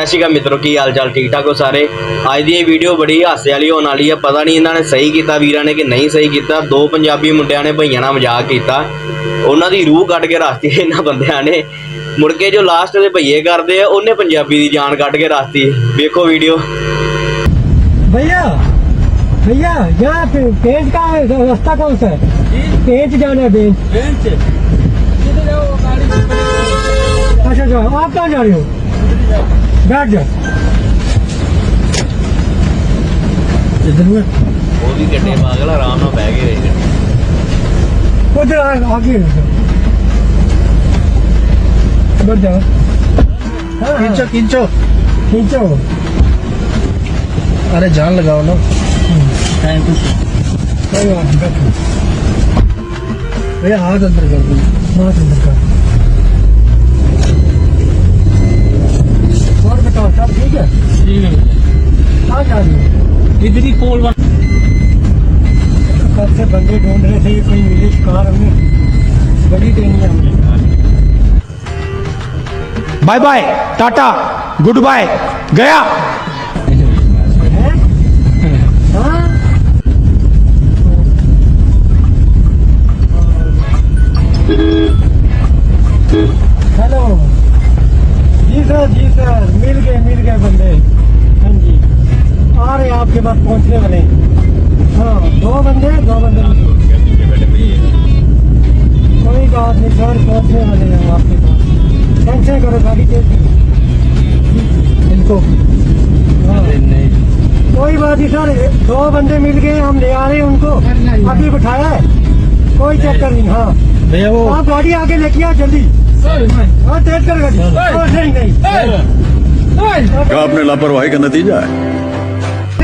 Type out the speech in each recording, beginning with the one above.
ਸਤਿ ਸ਼੍ਰੀ ਅਕਾਲ ਮਿੱਤਰੋ ਕੀ ਹਾਲ ਚਾਲ ਠੀਕ ਠਾਕ ਹੋ ਸਾਰੇ ਅੱਜ ਦੀ ਇਹ ਵੀਡੀਓ ਬੜੀ ਹਾਸੇ ਵਾਲੀ ਹੋਣ ਵਾਲੀ ਆ ਪਤਾ ਨਹੀਂ ਇਹਨਾਂ ਨੇ ਸਹੀ ਕੀਤਾ ਵੀਰਾਂ ਨੇ ਕਿ ਨਹੀਂ ਸਹੀ ਕੀਤਾ ਦੋ ਪੰਜਾਬੀ ਮੁੰਡਿਆਂ ਨੇ ਭਈਆਂ ਨਾਲ ਮਜ਼ਾਕ ਕੀਤਾ ਉਹਨਾਂ ਦੀ ਰੂਹ ਕੱਢ ਕੇ ਰੱਖਤੀ ਇਹਨਾਂ ਬੰਦਿਆਂ ਨੇ ਮੁੜ ਕੇ ਜੋ ਲਾਸਟ ਦੇ ਭਈਏ ਕਰਦੇ ਆ ਉਹਨੇ ਪੰਜਾਬੀ ਦੀ ਜਾਨ ਕੱਢ ਕੇ ਰੱਖਤੀ ਵੇਖੋ ਵੀਡੀਓ भैया भैया यहाँ पे पेंट का है, रास्ता कौन सा है पेंट जाना है पेंट बेंच किधर जाओ गाड़ी से पकड़ अच्छा अच्छा आप कहाँ जा रहे हो बैठ जा। इधर में वो भी गड्ढे में अगला आराम ना बैठ गए आगे। बैठ हाँ, हाँ। खींचो खींचो। खींचो। अरे जान लगाओ ना। हम्म। टाइम कुछ भैया हाथ अंदर कर दो। हाथ अंदर कर दो। इधर ही पोल वन। कब से बंदे ढूंढ रहे थे कोई मिली कार हमें बड़ी देनी है bye bye tata good bye गया। हाँ? Hello ji sir ji sir मिल गए मिल गए रहे पास पहुँचने वाले हैं। हाँ दो बंदे दो बंदे कोई बात नहीं सर पहुँचने वाले हैं हम आपके पास। टेंशन करो गाड़ी तेज इनको। हाँ। कोई बात नहीं सर दो बंदे मिल गए हम ले आ रहे हैं उनको। अभी बिठाया है। कोई चक्कर नहीं हाँ। भैया वो आप गाड़ी आगे लेके आ जल्दी। हाँ तेज कर गाड़ी। नहीं नहीं। आपने लापरवाही का नतीजा है?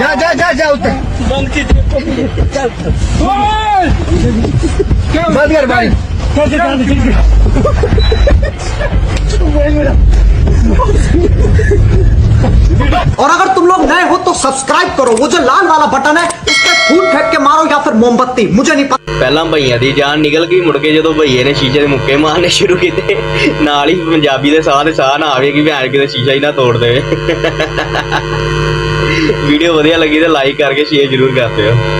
जा जा जा जा जा जा उतर बंद कर भाई कैसे गाड़ी चल गई? और अगर तुम लोग नए हो तो सब्सक्राइब करो वो जो लाल वाला बटन है उस पर फूल फेंक के मारो या फिर मोमबत्ती मुझे नहीं पता ਪਹਿਲਾਂ ਭਈਆਂ ਦੀ ਜਾਨ ਨਿਕਲ ਗਈ ਮੁੜ ਕੇ ਜਦੋਂ ਭਈਏ ਨੇ ਸ਼ੀਸ਼ੇ ਦੇ ਮੁੱਕੇ ਮਾਰਨੇ ਸ਼ੁਰੂ ਕੀਤੇ ਨਾਲ ਹੀ ਪੰਜਾਬੀ ਦੇ ਸਾਹ ਦੇ ਸਾਹ ਨਾ ਆਵੇ ਕਿ ਭੈਣ ਕਿਤੇ ਸ਼ੀਸ਼ਾ ਹੀ ਨਾ ਤੋੜ ਦੇਵੇ ਵੀਡੀਓ ਵਧੀਆ ਲੱਗੀ ਤਾਂ ਲਾਈਕ ਕਰਕੇ ਸ਼ੇਅਰ ਜ਼ਰੂਰ ਕਰ ਦਿਓ।